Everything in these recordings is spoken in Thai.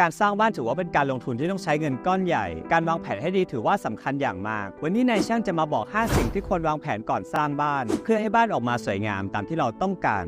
การสร้างบ้านถือว่าเป็นการลงทุนที่ต้องใช้เงินก้อนใหญ่ การวางแผนให้ดีถือว่าสำคัญอย่างมาก วันนี้นายช่างจะมาบอก 5 สิ่งที่ควรวางแผนก่อนสร้างบ้าน เพื่อให้บ้านออกมาสวยงามตามที่เราต้องการ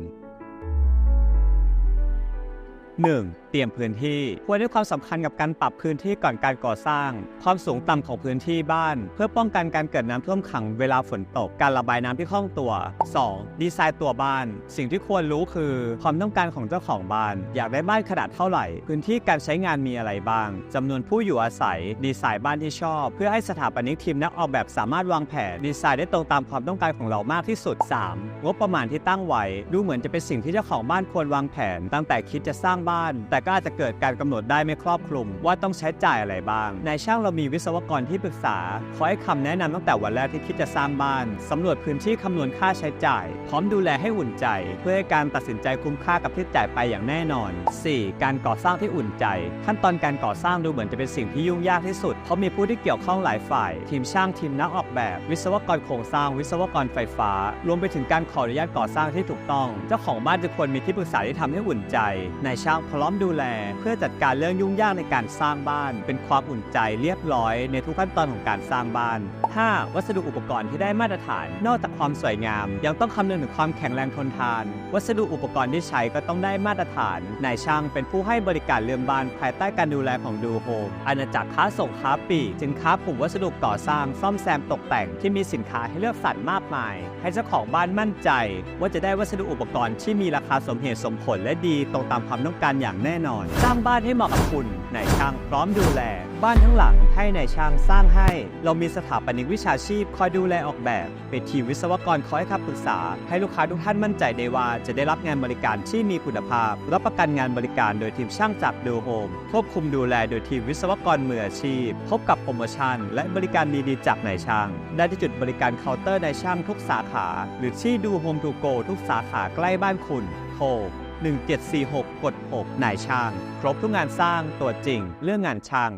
1. เตรียมพื้นที่ ควรให้ความสำคัญกับการปรับพื้นที่ก่อนการก่อสร้าง ความสูงต่ำของพื้นที่บ้าน เพื่อป้องกันการเกิดน้ำท่วมขังเวลาฝนตก การระบายน้ำที่คล่องตัว 2. ดีไซน์ตัวบ้าน สิ่งที่ควรรู้คือ ความต้องการของเจ้าของบ้าน อยากได้บ้านขนาดเท่าไหร่ พื้นที่การใช้งานมีอะไรบ้างจำนวนผู้อยู่อาศัย ดีไซน์บ้านที่ชอบ เพื่อให้สถาปนิกทีมนักออกแบบสามารถวางแผนดีไซน์ได้ตรงตามความต้องการของเรามากที่สุด 3. งบประมาณที่ตั้งไว้ ดูเหมือนจะเป็นสิ่งที่เจ้าของบ้านควรวางแผน ตั้งแต่คิดจะสร้างบ้าน แต่ก็อาจจะเกิดการกำหนดได้ไม่ครอบคลุม ว่าต้องใช้จ่ายอะไรบ้าง ในช่างเรามีวิศวกรที่ปรึกษาขอให้คำแนะนำตั้งแต่วันแรกที่คิดจะสร้างบ้านสำรวจพื้นที่คำนวณค่าใช้จ่าย พร้อมดูแลให้อุ่นใจ เพื่อให้การตัดสินใจคุ้มค่ากับที่จ่ายไปอย่างแน่นอน 4. การก่อสร้างที่อุ่นใจ ขั้นตอนการก่อสร้างดูเหมือนจะเป็นสิ่งที่ยุ่งยากที่สุด เพราะมีผู้ที่เกี่ยวข้องหลายฝ่าย ทีมช่างทีมนักออกแบบ วิศวกรโครงสร้าง วิศวกรไฟฟ้า รวมไปถึงการขออนุญาตก่อสร้างที่ถูกต้อง เจ้าของบ้านจะควรมีที่ปรึกษาที่ทำให้อุ่นใจนายช่างพร้อมดูแล เพื่อจัดการเรื่องยุ่งยากในการสร้างบ้าน เป็นความอุ่นใจเรียบร้อยในทุกขั้นตอนของการสร้างบ้าน 5. วัสดุอุปกรณ์ที่ได้มาตรฐาน นอกจากความสวยงาม ยังต้องคำนึงถึงความแข็งแรงทนทาน วัสดุอุปกรณ์ที่ใช้ก็ต้องได้มาตรฐานนายช่างเป็นผู้ให้บริการเรื่องบ้านภายใต้การดูแลของดูโฮมอาณาจักรค้าส่งค้าปลีกสินค้ากลุ่มวัสดุก่อสร้างซ่อมแซมตกแต่งที่มีสินค้าให้เลือกสรรมากมาย ให้เจ้าของบ้านมั่นใจ ว่าจะได้วัสดุอุปกรณ์ที่มีราคาสมเหตุสมผลและดีตรงตามความต้องการอย่างแน่นอน สร้างบ้านให้เหมาะกับคุณนายช่างพร้อมดูแล บ้านทั้งหลังให้นายช่างสร้างให้ เรามีสถาปนิกวิชาชีพคอยดูแลออกแบบเป็นทีมวิศวกรคอยคำปรึกษา ให้ลูกค้าทุกท่านมั่นใจได้ว่า จะได้รับงานบริการที่มีคุณภาพ รับประกันงานบริการโดยทีมช่างจากดูโฮมควบคุมดูแลโดยทีมวิศวกรมืออาชีพ พบกับโปรโมชั่น และบริการดีๆจากนายช่าง ได้ที่จุดบริการเคาน์เตอร์นายช่างทุกสาขา หรือที่ดูโฮมทูโกทุกสาขาใกล้บ้านคุณโทร 1746 กด 6 นายช่าง ครบทุกงานสร้างตัวจริง เรื่องงานช่าง